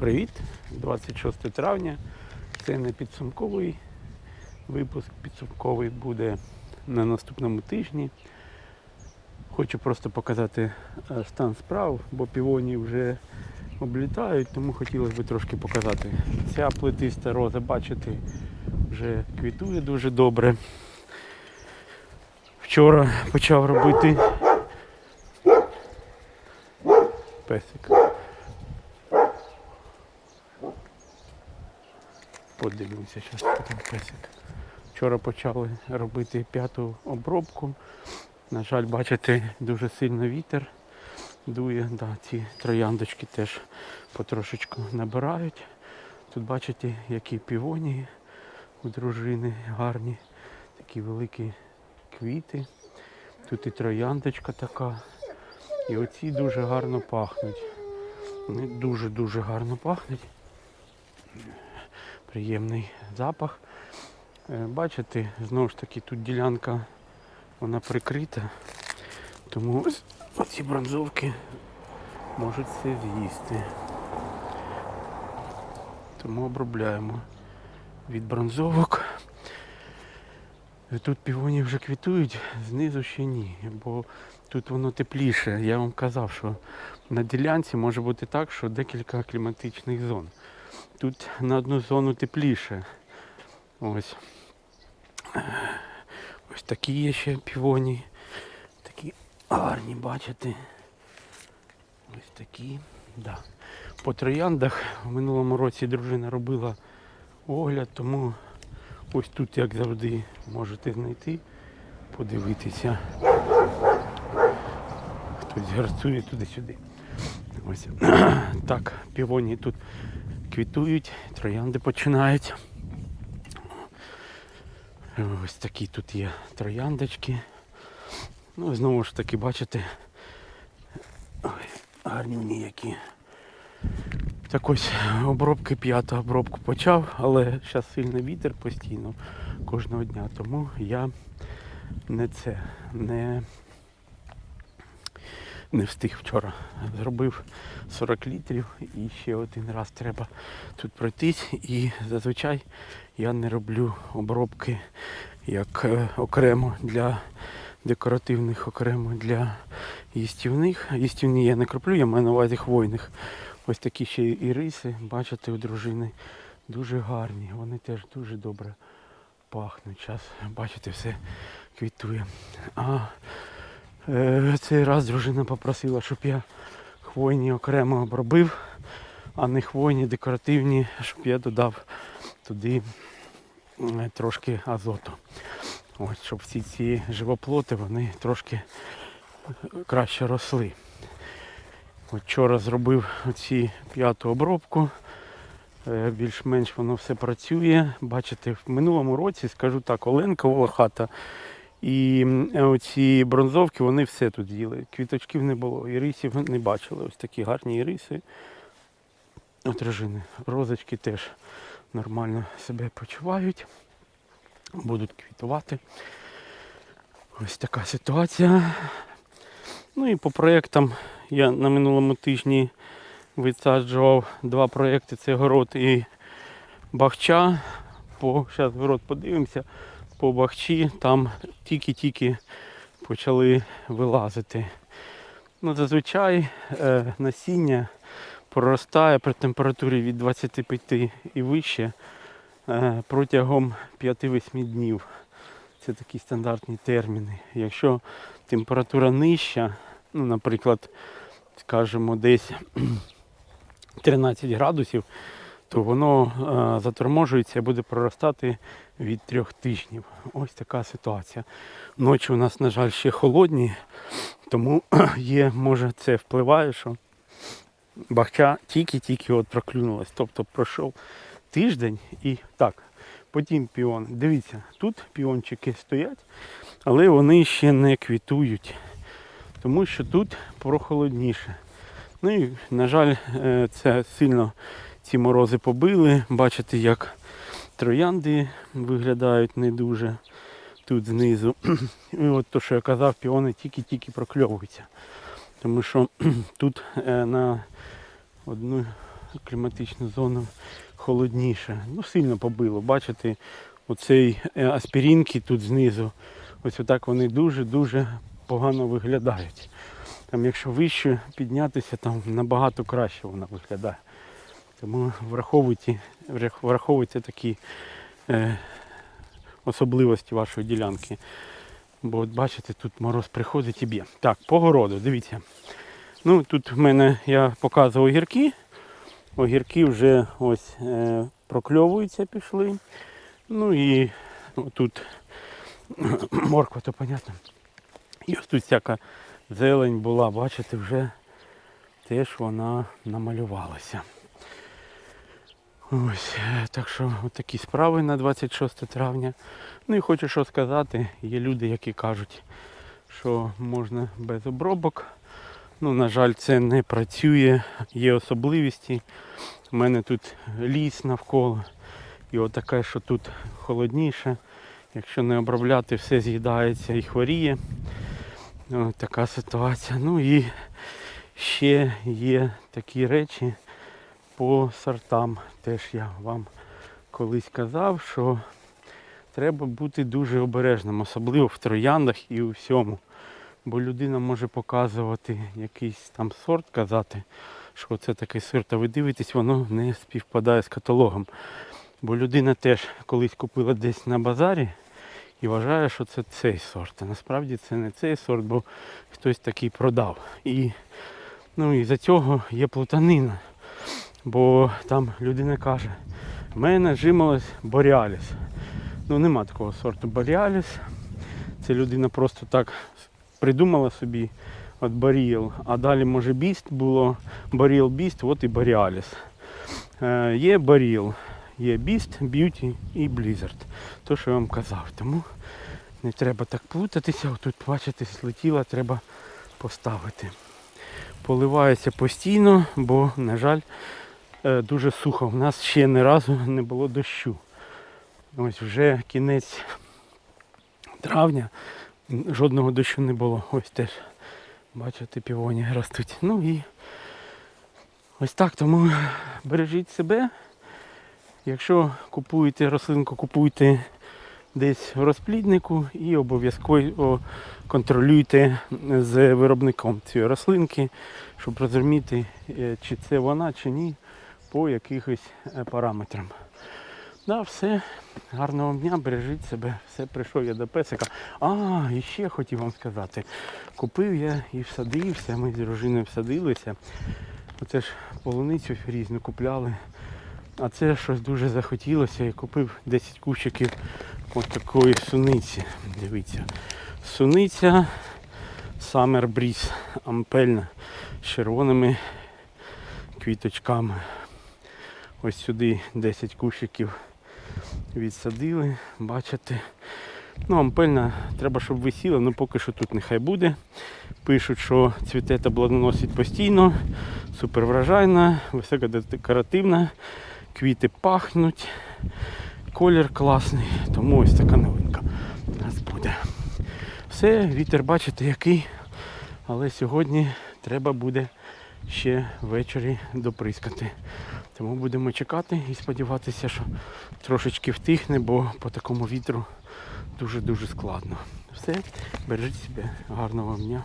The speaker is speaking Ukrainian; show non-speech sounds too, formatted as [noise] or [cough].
Привіт! 26 травня. Це не підсумковий випуск. Підсумковий буде на наступному тижні. Хочу просто показати е, стан справ, бо півоні вже облітають, тому хотілося б трошки показати. Ця плетиста роза, бачите, вже квітує дуже добре. Вчора почав робити песик. Подивимося, зараз що там песик. Вчора почали робити п'яту обробку. На жаль, бачите, дуже сильно вітер дує. Да, ці трояндочки теж потрошечку набирають. Тут бачите, які півонії у дружини гарні, такі великі квіти. Тут і трояндочка така. І оці дуже гарно пахнуть. Вони дуже-дуже гарно пахнуть. Приємний запах. Е, Бачите, знову ж таки тут ділянка вона прикрита, тому оці бронзовки можуть все з'їсти. Тому обробляємо від бронзовок. Тут півоні вже квітують, знизу ще ні, бо тут воно тепліше. Я вам казав, що на ділянці може бути так, що декілька кліматичних зон. Тут на одну зону тепліше. Ось. Ось такі є ще півоні. Такі гарні, бачите. Ось такі. Да. По трояндах в минулому році дружина робила огляд, тому ось тут, як завжди, можете знайти, подивитися. Хтось гарцує туди-сюди. Ось. [clears throat] Так, півоні тут квітують, троянди починають. Ось такі тут є трояндочки. Ну, і знову ж таки, бачите, ой, гарні які. Так ось обробки п'ята обробку почав, але зараз сильний вітер постійно кожного дня. Тому я не це не, не встиг вчора. Зробив 40 літрів і ще один раз треба тут пройтись. І зазвичай я не роблю обробки як е, окремо для декоративних, окремо для їстівних. Їстівні я не кроплю, я маю на увазі хвойних. Ось такі ще і риси, бачите, у дружини дуже гарні. Вони теж дуже добре пахнуть. Зараз, бачите, все квітує. А цей раз дружина попросила, щоб я хвойні окремо обробив, а не хвойні декоративні, щоб я додав туди е, трошки азоту. Ось, щоб всі ці живоплоти вони трошки краще росли. От Вчора зробив оці п'яту обробку. Е, Більш-менш воно все працює. Бачите, в минулому році, скажу так, Оленка Волохата і м, оці бронзовки, вони все тут їли. Квіточків не було, ірисів не бачили. Ось такі гарні іриси. От режини. Розочки теж нормально себе почувають. Будуть квітувати. Ось така ситуація. Ну і по проєктам я на минулому тижні висаджував два проєкти. Це город і бахча. По, зараз город подивимося. По бахчі там тільки-тільки почали вилазити. Ну, зазвичай е, насіння проростає при температурі від 25 і вище е, протягом 5-8 днів. Це такі стандартні терміни. Якщо температура нижча, ну, наприклад, скажімо, десь [clears throat] 13 градусів, то воно е, заторможується і буде проростати від трьох тижнів. Ось така ситуація. Ночі у нас, на жаль, ще холодні, тому [clears throat] є, може це впливає, що бахча тільки-тільки от проклюнулась. Тобто пройшов тиждень і так, потім піон. Дивіться, тут піончики стоять, але вони ще не квітують, тому що тут прохолодніше. Ну і, на жаль, е, це сильно ці морози побили. Бачите, як троянди виглядають не дуже тут знизу. І от то, що я казав, піони тільки-тільки прокльовуються. Тому що [clears throat] тут е, на одну кліматичну зону холодніше. Ну, сильно побило. Бачите, оцей е, аспірінки тут знизу. Ось отак вони дуже-дуже погано виглядають. Там, якщо вище піднятися, там набагато краще вона виглядає. Тому враховуйте, враховуйте такі е, особливості вашої ділянки. Бо от бачите, тут мороз приходить і б'є. Так, по городу, дивіться. Ну, тут в мене я показував огірки. Огірки вже ось е, прокльовуються, пішли. Ну і тут [coughs] морква, то понятно. І ось тут всяка зелень була, бачите, вже теж вона намалювалася. Ось, е, так що такі справи на 26 травня. Ну і хочу що сказати, є люди, які кажуть, що можна без обробок. Ну, на жаль, це не працює, є особливості. У мене тут ліс навколо. І от таке, що тут холодніше. Якщо не обробляти, все з'їдається і хворіє. Ось така ситуація. Ну і ще є такі речі по сортам. Теж я вам колись казав, що треба бути дуже обережним, особливо в трояндах і у всьому. Бо людина може показувати якийсь там сорт, казати, що це такий сорт, а ви дивитесь, воно не співпадає з каталогом. Бо людина теж колись купила десь на базарі і вважає, що це цей сорт. А насправді це не цей сорт, бо хтось такий продав. І ну, і за цього є плутанина. Бо там людина каже, в мене жимолось боріаліс. Ну нема такого сорту боріаліс. Це людина просто так придумала собі от боріл, а далі може біст було, боріл біст, от і боріаліс. Е, є боріл, є біст, б'юті і блізард. То, що я вам казав. Тому не треба так плутатися. Тут, бачите, злетіла, треба поставити. Поливається постійно, бо, на жаль, дуже сухо. У нас ще ні разу не було дощу. Ось вже кінець травня, жодного дощу не було. Ось теж, бачите, півоні ростуть. Ну і ось так, тому бережіть себе. Якщо купуєте рослинку, купуйте десь в розпліднику і обов'язково контролюйте з виробником цієї рослинки, щоб розуміти, е, чи це вона, чи ні, по якихось е, параметрам. Да, все. Гарного дня, бережіть себе. Все прийшов я до песика. А, і ще хотів вам сказати. Купив я і всадився, ми з дружиною всадилися. Оце ж полуницю різну купляли. А це щось дуже захотілося і купив 10 кущиків ось такої суниці. Дивіться. Суниця Summer Breeze ампельна з червоними квіточками. Ось сюди 10 кущиків відсадили, бачите. Ну, ампельна, треба, щоб висіла, ну поки що тут нехай буде. Пишуть, що цвіте та плодоносить постійно, супервражайна, високодекоративна, квіти пахнуть, колір класний, тому ось така новинка у нас буде. Все, вітер бачите який, але сьогодні треба буде ще ввечері доприскати. Тому будемо чекати і сподіватися, що трошечки втихне, бо по такому вітру дуже-дуже складно. Все, бережіть себе, гарного вам дня.